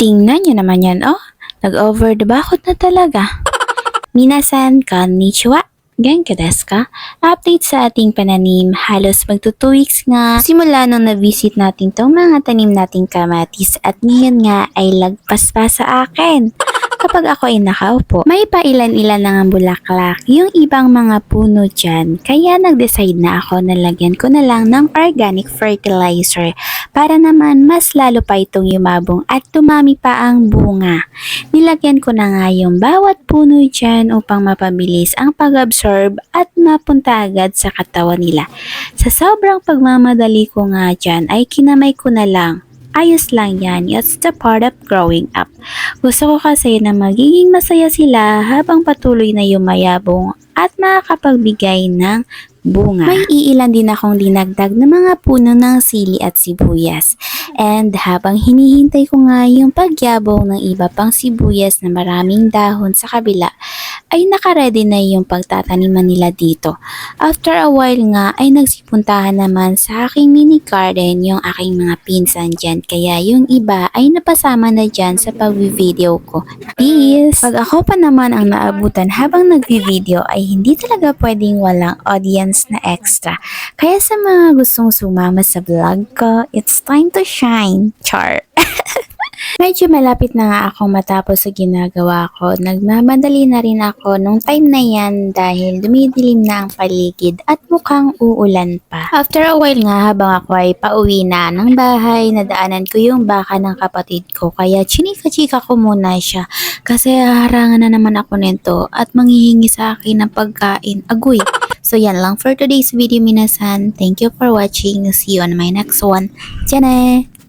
Tingnan nyo naman yan, oh. Nag-over the bakot na talaga. Minasan, konnichiwa. Genka desu ka? Update sa ating pananim, halos magto 2 weeks nga simula nung na-visit natin tong mga tanim nating kamatis at ngayon nga ay lagpas pa sa akin. Kapag ako ay nakaupo, may pailan-ilan na nga bulaklak yung ibang mga puno dyan. Kaya nag-decide na ako na lagyan ko na lang ng organic fertilizer para naman mas lalo pa itong yumabong at tumami pa ang bunga. Nilagyan ko na nga yung bawat puno dyan upang mapabilis ang pag-absorb at mapunta agad sa katawan nila. Sa sobrang pagmamadali ko nga dyan ay kinamay ko na lang. Ayos lang yan, it's the part of growing up. Gusto ko kasi na magiging masaya sila habang patuloy na yumayabong at makakapagbigay ng bunga. May iilan din akong dinagdag na mga puno ng sili at sibuyas. And habang hinihintay ko nga yung pagyabong ng iba pang sibuyas na maraming dahon sa kabila, ay nakaredy na yung pagtataniman nila dito. After a while nga ay nagsipuntahan naman sa aking mini garden yung aking mga pinsan dyan. Kaya yung iba ay napasama na dyan sa pag-video ko. Peace! Pag ako pa naman ang naabutan habang nagvi-video ay hindi talaga pwedeng walang audience na extra. Kaya sa mga gustong sumama sa vlog ko, it's time to shine. Char! Medyo malapit na nga akong matapos sa ginagawa ko. Nagmamadali na rin ako nung time na yan dahil dumidilim na ang paligid at mukhang uulan pa. After a while nga habang ako ay pauwi na ng bahay, nadaanan ko yung baka ng kapatid ko kaya chinika-chika ko muna siya kasi harangan na naman ako nito at manghihingi sa akin ng pagkain. Agoy! So yan lang for today's video minasan. Thank you for watching. See you on my next one. Tiyan!